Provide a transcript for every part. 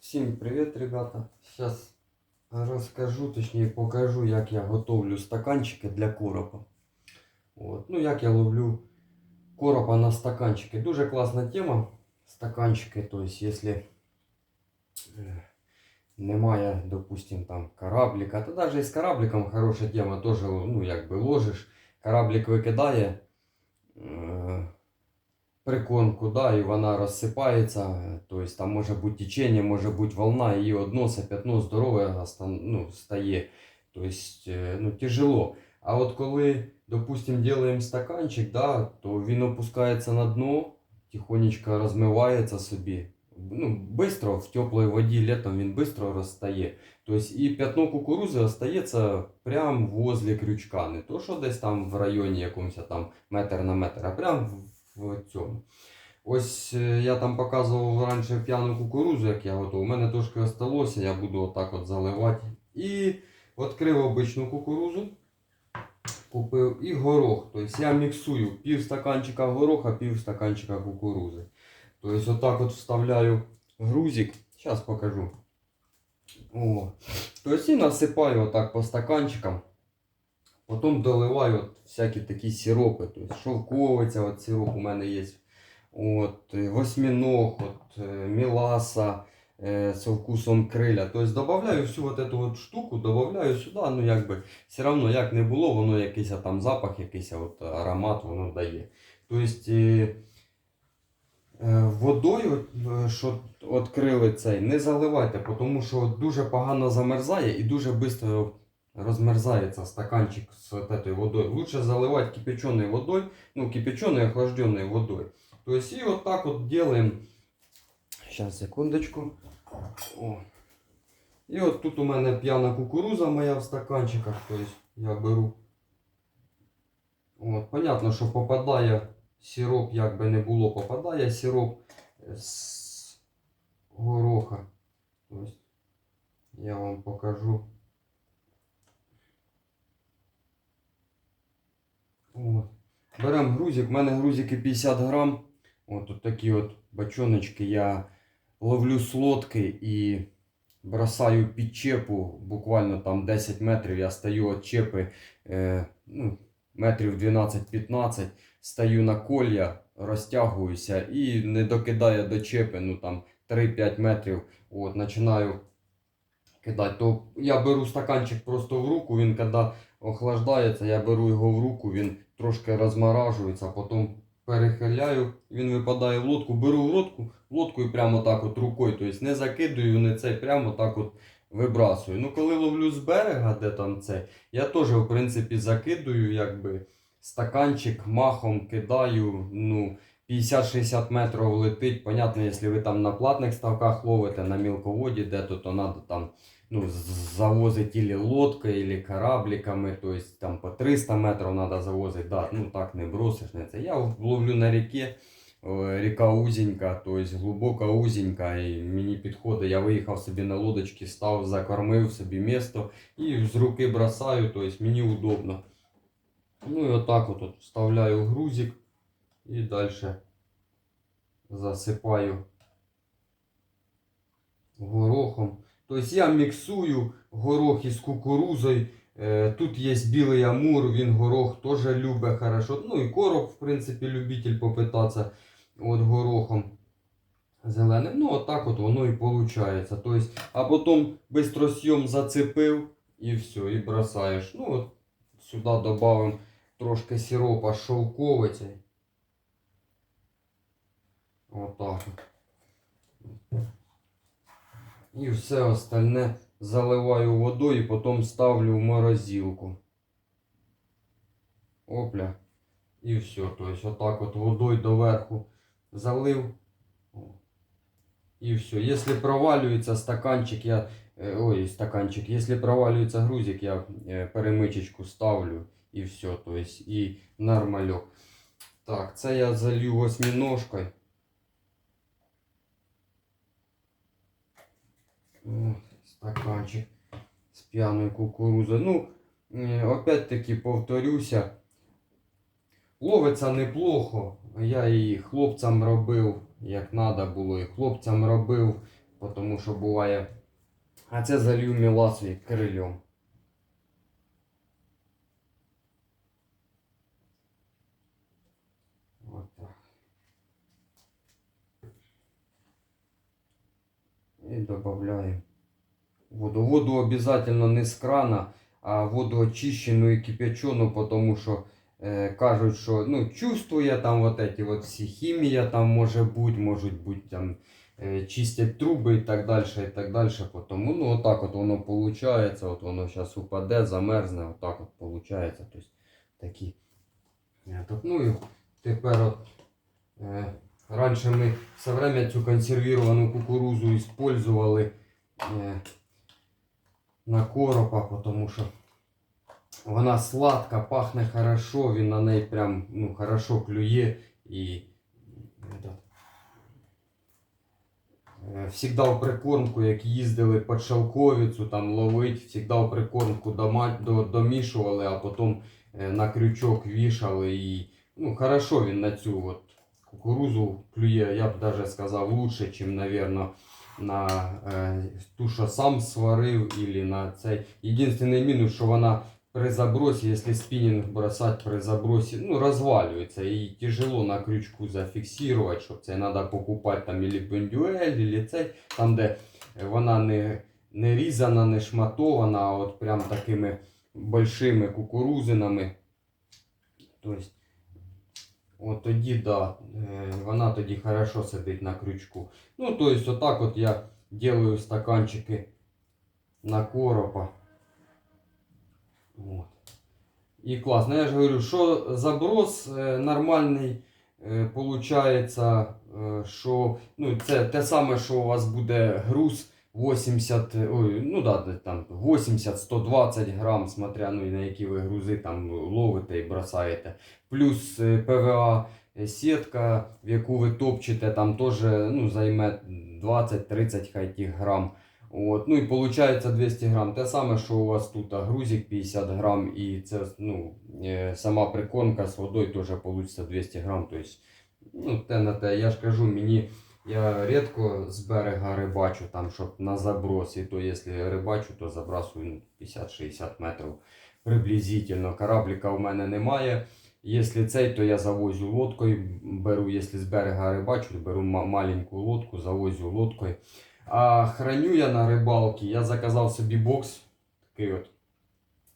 Всім привіт, ребята. Зараз розкажу, точніше покажу, як я готовлю стаканчики для коропа. От. Ну, як я ловлю коропа на стаканчики. Дуже класна тема. Стаканчики, тобто, якщо е, немає, допустим, там кораблика, то навіть з корабликом хороша тема, теж, ну, ложиш, кораблик викидає. Прикормку, да, і вона розсипається. Тобто там може бути течення, може бути волна, її односа, п'ятно здорове ну, стає. Тобто, е, ну, тяжело. А от коли, допустим, делаем стаканчик, да, то він опускається на дно, тихонечко розмивається собі. Ну, быстро в теплій воді літом він быстро розстає. Тобто і п'ятно кукурузи остається прямо возле крючка. Не то, що десь там в районі якомусь там метр на метр, а прямо в, цьому. Ось е, я там показував раніше п'яну кукурузу, як я готував. У мене трошки осталося, я буду отак от заливати. І відкрив обичну кукурузу, купив і горох. Тобто я міксую пів стаканчика гороха, пів стаканчика кукурузи. Тобто отак от вставляю грузик. Зараз покажу. О. Тобто і насипаю отак по стаканчикам. Потім доливаю от всякі такі сиропи. Тобто шовковиця, от сироп у мене є. От, е, восьминог, от, е, меласа е, со вкусом криля. Тобто додаю всю вот эту от штуку, додаю сюди, ну якби все одно як не було, воно якийсь там запах, якийсь от, аромат воно дає. Тобто е, е, водою, що відкрили цей, не заливайте, тому що дуже погано замерзає і дуже швидко розмерзається стаканчик з вот этой водой. Лучше заливать кипяченой водой, ну кипяченой охлажденной водой. То есть и вот так вот делаем. Сейчас, секундочку. О. І от тут у мене п'яна кукуруза моя в стаканчиках. Тобто я беру. От, понятно, що попадає сироп, як би не було, попадає сироп з гороха. Тобто я вам покажу. От. Беремо грузик. У мене грузики 50 грам. От тут такі от бачоночки. Я ловлю з і бросаю під чепу. Буквально там 10 метрів. Я стою від чепи е, ну, метрів 12-15. Стаю на колія, розтягуюся і не докидаю до чепи, ну там 3-5 метрів. От, починаю кидати. То я беру стаканчик просто в руку, він коли охлаждається, я беру його в руку, він трошки розморажується, потім перехиляю, він випадає в лодку, беру в лодку, лодку і прямо так от рукою, тобто не закидую, не цей, прямо так от вибрасую. Ну коли ловлю з берега, де там це, я теж в принципі закидую, якби стаканчик махом кидаю, ну. 50-60 метрів летить. Понятно, якщо ви там на платних ставках ловите, на мілководі, де то, то треба там ну, з- завозить или лодкой, или корабликами, то есть там по 300 метров надо завозить, да, ну так не бросишь на це. Я ловлю на е, ріка узенька, то есть глибока узенька, і мені підходить, я виїхав собі на лодочці, став, закормив собі місто і з руки бросаю, то есть мені удобно. Ну і отак от, от вставляю грузик і далі засипаю горохом. Тобто я міксую горох із кукурузою. Е, Тут є білий амур, він горох теж любить хорошо. Ну і короб, в принципі, любитель попитатися от горохом зеленим. Ну, отак от воно і виходить. Тобто, а потім бистросйом зацепив і все, і бросаєш. Ну, от сюди додаємо трошки сиропа шовковиці. Отак от. І все остальне заливаю водою і потім ставлю в морозилку. Опля. І все. Тобто отак от водою доверху залив. І все. Якщо провалюється стаканчик, я. е, Ой, стаканчик. Якщо провалюється грузик, я е, перемичечку ставлю і все. Тобто і нормальок. Так, це я залью восьминожкою. О, стаканчик з п'яною кукурузою. Ну, е, опять-таки повторюся, ловиться неплохо. Я і хлопцям робив, як треба було, і хлопцям робив тому що буває. А це залью міласою крильом. От так. Додаємо воду. Воду обов'язково не з крана, а воду очищену і кипячену, тому що е, кажуть, що ну, чувствує там вот эти вот всі хімія там може бути, можуть бути там е, чистять труби і так далі, і так далі. Тому ну отак от воно виходить, от воно зараз упаде, замерзне, отак от виходить. Тобто такі. Этот, ну і тепер от е, раніше ми все время цю консервіровану кукурузу использували е, на коропа, тому що вона сладка, пахне хорошо, він на неї прям ну, хорошо клює і е, всегда в прикормку, як їздили під шелковицю там ловить, всегда в прикормку домішували, а потім е, на крючок вішали і ну, хорошо він на цю от кукурузу клює, я б даже сказав, лучше, ніж, наверное, на е, ту, що сам сварив, или на цей. Єдиний мінус, що вона при забросі, якщо спінінг бросати при забросі, ну, розвалюється і тяжело на крючку зафіксувати, щоб це треба покупати там или бендюель, или цей, там, де вона не, не різана, не шматована, а от прям такими большими кукурузинами. Тобто, от тоді, да, вона тоді хорошо сидить на крючку. Ну, то есть, вот так я делаю стаканчики на коропа. Вот. І класно. Я ж говорю, що заброс е, нормальний е, получається, що ну, це те саме, що у вас буде груз 80, е, ой, ну да, там 80-120 грам, смотря ну, на які ви грузи там ловите і бросаєте. Плюс е, ПВА сітка, в яку ви топчете, там теж ну, займе 20-30 хай тих грам. От, ну і виходить 200 грам. Те саме, що у вас тут грузик 50 грам, і це ну, е, сама прикормка з водою теж вийде 200 грам. Тобто, ну, те на те. Я ж кажу, мені я рідко з берега рибачу, там, щоб на заброс. І то, якщо рибачу, то забрасую ну, 50-60 метрів приблизительно. Корабліка в мене немає. Якщо цей, то я завозю лодкою, беру, якщо з берега рибачу, беру маленьку лодку, завозю лодкою. А храню я на рибалці, я заказав собі бокс такий от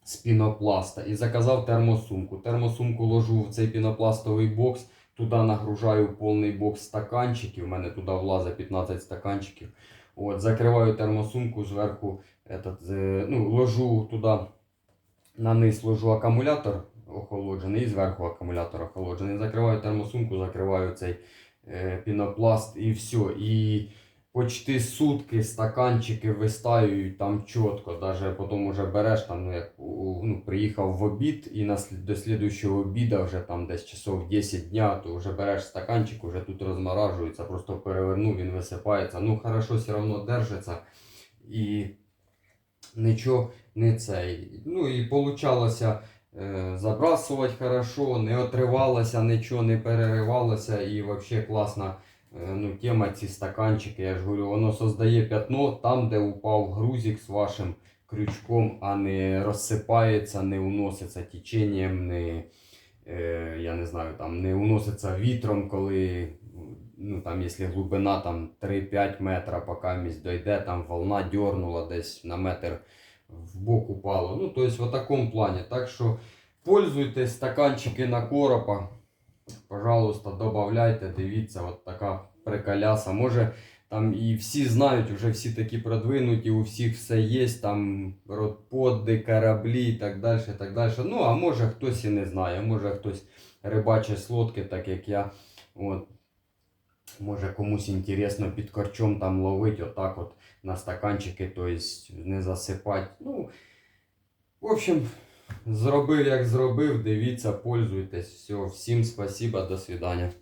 з пінопласта і заказав термосумку. Термосумку ложу в цей пінопластовий бокс, туди нагружаю повний бокс стаканчиків. У мене туди влазить 15 стаканчиків. От, закриваю термосумку зверху, этот, е, ну, ложу туди на низ ложу акумулятор охолоджений і зверху акумулятор охолоджений. Закриваю термосумку, закриваю цей е, пінопласт і все. І почти сутки стаканчики вистаюють там чітко. Даже потім вже береш там, ну, як ну, приїхав в обід і на, до слідуючого обіда вже там десь часов 10 дня, то вже береш стаканчик, вже тут розморажується, просто перевернув, він висипається. Ну, хорошо, все одно держиться. І нічого не цей. Ну і получалося забрасувати хорошо, не отривалося, нічого не переривалося і взагалі класна е, ну, тема ці стаканчики. Я ж говорю, воно создає п'ятно там, де упав грузик з вашим крючком, а не розсипається, не уноситься теченням, не, е, я не знаю, там, не уноситься вітром, коли ну, там, якщо глибина там 3-5 метра, поки місць дойде, там волна дернула десь на метр в бок упало. Ну, то есть в такому плані. Так що пользуйтесь стаканчики на коропа. Пожалуйста, добавляйте, дивіться, от така приколяса. Може там і всі знають, вже всі такі продвинуті, у всіх все є, там родподди, кораблі і так далі. так далі. Ну, а може хтось і не знає, може хтось рибачить з лодки, так як я. От. Може комусь інтересно під корчом там ловить отак от на стаканчики, тобто не засипати. Ну, в общем, зробив як зробив, дивіться, пользуйтесь. Все, всім спасибо, до свидання.